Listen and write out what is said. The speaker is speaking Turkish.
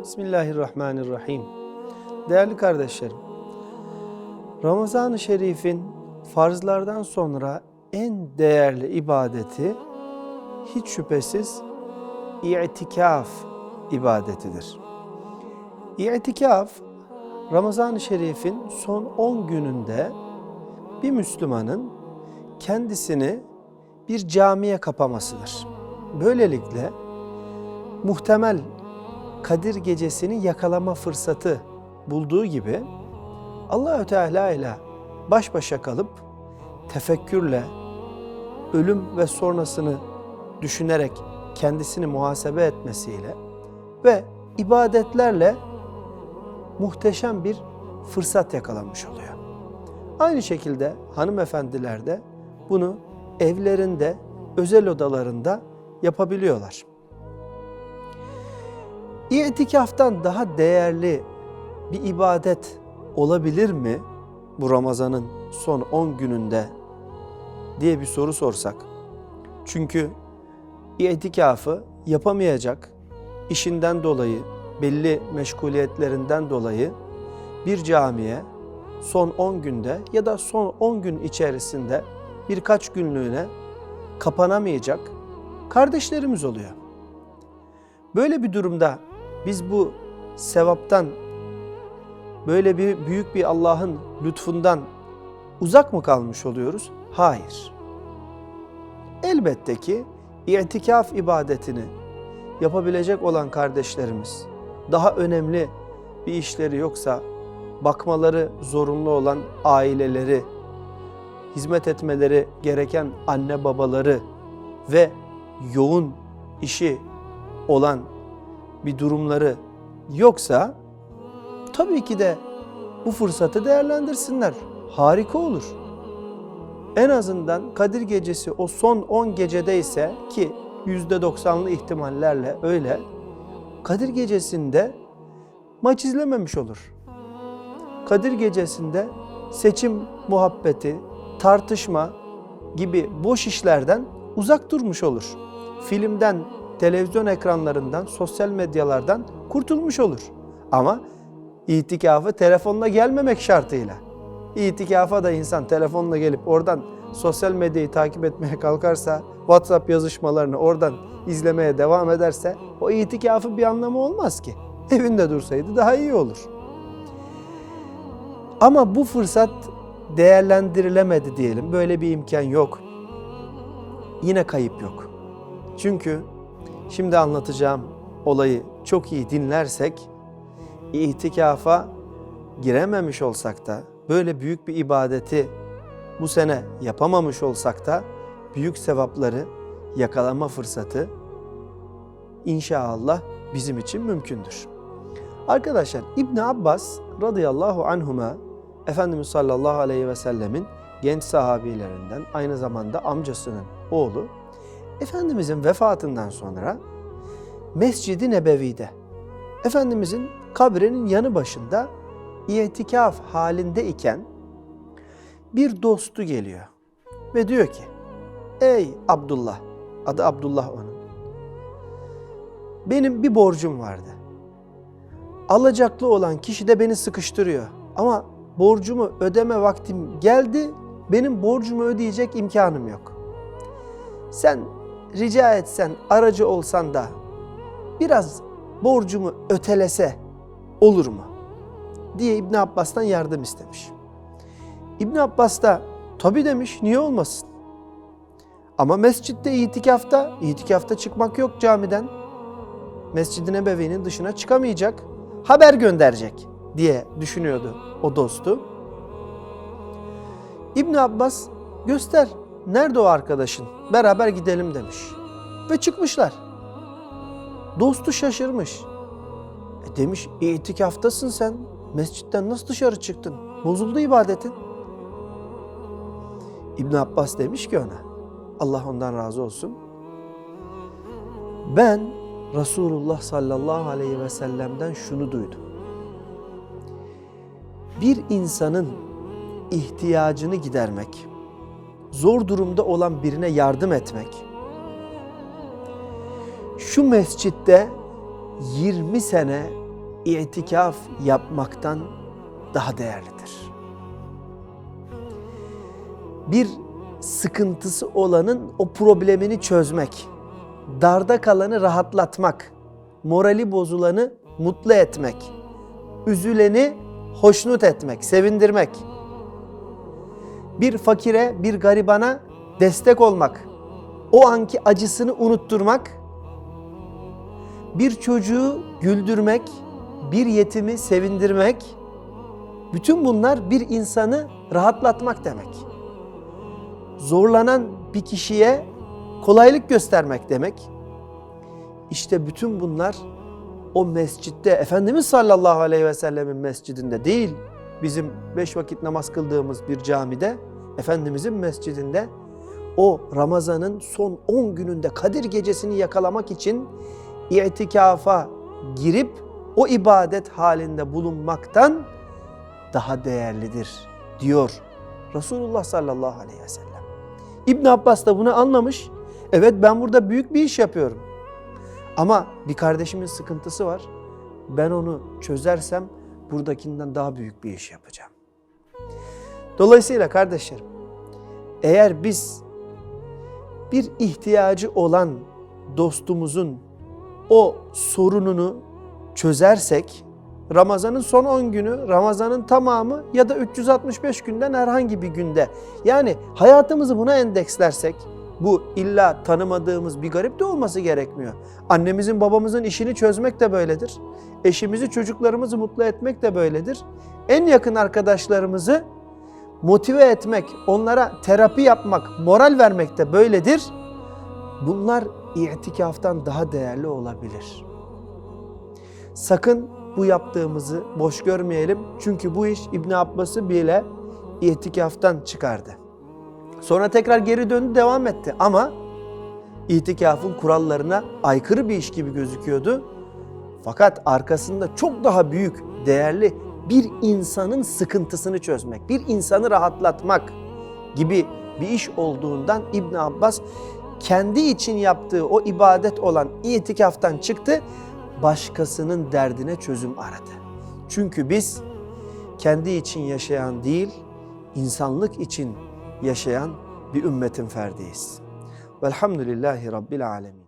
Bismillahirrahmanirrahim. Değerli kardeşlerim, Ramazan-ı Şerif'in farzlardan sonra en değerli ibadeti hiç şüphesiz i'tikaf ibadetidir. İ'tikaf, Ramazan-ı Şerif'in son 10 gününde bir Müslümanın kendisini bir camiye kapamasıdır. Böylelikle muhtemel Kadir gecesini yakalama fırsatı bulduğu gibi Allahü Teala ile baş başa kalıp tefekkürle ölüm ve sonrasını düşünerek kendisini muhasebe etmesiyle ve ibadetlerle muhteşem bir fırsat yakalamış oluyor. Aynı şekilde hanımefendiler de bunu evlerinde, özel odalarında yapabiliyorlar. İtikaftan daha değerli bir ibadet olabilir mi bu Ramazan'ın son 10 gününde diye bir soru sorsak. Çünkü itikafı yapamayacak işinden dolayı, belli meşguliyetlerinden dolayı bir camiye son 10 günde ya da son 10 gün içerisinde birkaç günlüğüne kapanamayacak kardeşlerimiz oluyor. Böyle bir durumda biz bu sevaptan, böyle bir büyük bir Allah'ın lütfundan uzak mı kalmış oluyoruz? Hayır. Elbette ki itikaf ibadetini yapabilecek olan kardeşlerimiz, daha önemli bir işleri yoksa bakmaları zorunlu olan aileleri, hizmet etmeleri gereken anne babaları ve yoğun işi olan bir durumları yoksa tabii ki de bu fırsatı değerlendirsinler. Harika olur. En azından Kadir Gecesi o son 10 gecedeyse ki %90'lı ihtimallerle öyle Kadir Gecesi'nde maç izlememiş olur. Kadir Gecesi'nde seçim muhabbeti, tartışma gibi boş işlerden uzak durmuş olur. Filmden, televizyon ekranlarından, sosyal medyalardan kurtulmuş olur. Ama itikafı telefonla gelmemek şartıyla. İtikafa da insan telefonla gelip oradan sosyal medyayı takip etmeye kalkarsa, WhatsApp yazışmalarını oradan izlemeye devam ederse o itikafın bir anlamı olmaz ki. Evinde dursaydı daha iyi olur. Ama bu fırsat değerlendirilemedi diyelim. Böyle bir imkan yok. Yine kayıp yok. Çünkü şimdi anlatacağım olayı çok iyi dinlersek itikafa girememiş olsak da böyle büyük bir ibadeti bu sene yapamamış olsak da büyük sevapları yakalama fırsatı inşallah bizim için mümkündür. Arkadaşlar İbn Abbas radıyallahu anhuma Efendimiz sallallahu aleyhi ve sellemin genç sahabilerinden aynı zamanda amcasının oğlu Efendimizin vefatından sonra Mescid-i Nebevi'de Efendimizin kabrinin yanı başında itikaf halinde iken bir dostu geliyor ve diyor ki Ey Abdullah, adı Abdullah onun. Benim bir borcum vardı. Alacaklı olan kişi de beni sıkıştırıyor. Ama borcumu ödeme vaktim geldi. Benim borcumu ödeyecek imkanım yok. Sen rica etsen, aracı olsan da biraz borcumu ötelese olur mu? diye İbn Abbas'tan yardım istemiş. İbn Abbas da tabii demiş, niye olmasın? Ama mescitte itikafta, itikafta çıkmak yok camiden. Mescid-i Nebevi'nin dışına çıkamayacak, haber gönderecek diye düşünüyordu o dostu. İbn Abbas göster nerede o arkadaşın beraber gidelim demiş. Ve çıkmışlar. Dostu şaşırmış. E demiş itikaftasın sen. Mescitten nasıl dışarı çıktın? Bozuldu ibadetin. İbn Abbas demiş ki ona Allah ondan razı olsun. Ben Resulullah sallallahu aleyhi ve sellem'den şunu duydum. Bir insanın ihtiyacını gidermek, zor durumda olan birine yardım etmek şu mescitte 20 sene itikaf yapmaktan daha değerlidir. Bir sıkıntısı olanın o problemini çözmek, darda kalanı rahatlatmak, morali bozulanı mutlu etmek, üzüleni hoşnut etmek, sevindirmek. Bir fakire, bir garibana destek olmak, o anki acısını unutturmak, bir çocuğu güldürmek, bir yetimi sevindirmek, bütün bunlar bir insanı rahatlatmak demek. Zorlanan bir kişiye kolaylık göstermek demek. İşte bütün bunlar o mescitte Efendimiz sallallahu aleyhi ve sellemin mescidinde değil, bizim beş vakit namaz kıldığımız bir camide, Efendimizin mescidinde o Ramazan'ın son 10 gününde Kadir gecesini yakalamak için itikafa girip o ibadet halinde bulunmaktan daha değerlidir diyor Resulullah sallallahu aleyhi ve sellem. İbn Abbas da bunu anlamış. Evet ben burada büyük bir iş yapıyorum. Ama bir kardeşimin sıkıntısı var. Ben onu çözersem buradakinden daha büyük bir iş yapacağım. Dolayısıyla kardeşlerim eğer biz bir ihtiyacı olan dostumuzun o sorununu çözersek Ramazan'ın son 10 günü, Ramazan'ın tamamı ya da 365 günden herhangi bir günde yani hayatımızı buna endekslersek bu illa tanımadığımız bir garip de olması gerekmiyor. Annemizin babamızın işini çözmek de böyledir. Eşimizi çocuklarımızı mutlu etmek de böyledir. En yakın arkadaşlarımızı motive etmek, onlara terapi yapmak, moral vermek de böyledir. Bunlar itikaftan daha değerli olabilir. Sakın bu yaptığımızı boş görmeyelim. Çünkü bu iş İbn Abbas'ı bile itikaftan çıkardı. Sonra tekrar geri döndü devam etti ama itikafın kurallarına aykırı bir iş gibi gözüküyordu. Fakat arkasında çok daha büyük, değerli bir insanın sıkıntısını çözmek, bir insanı rahatlatmak gibi bir iş olduğundan İbn Abbas kendi için yaptığı o ibadet olan itikaftan çıktı, başkasının derdine çözüm aradı. Çünkü biz kendi için yaşayan değil, insanlık için yaşayan bir ümmetin ferdiyiz. Velhamdülillahi Rabbil Alemin.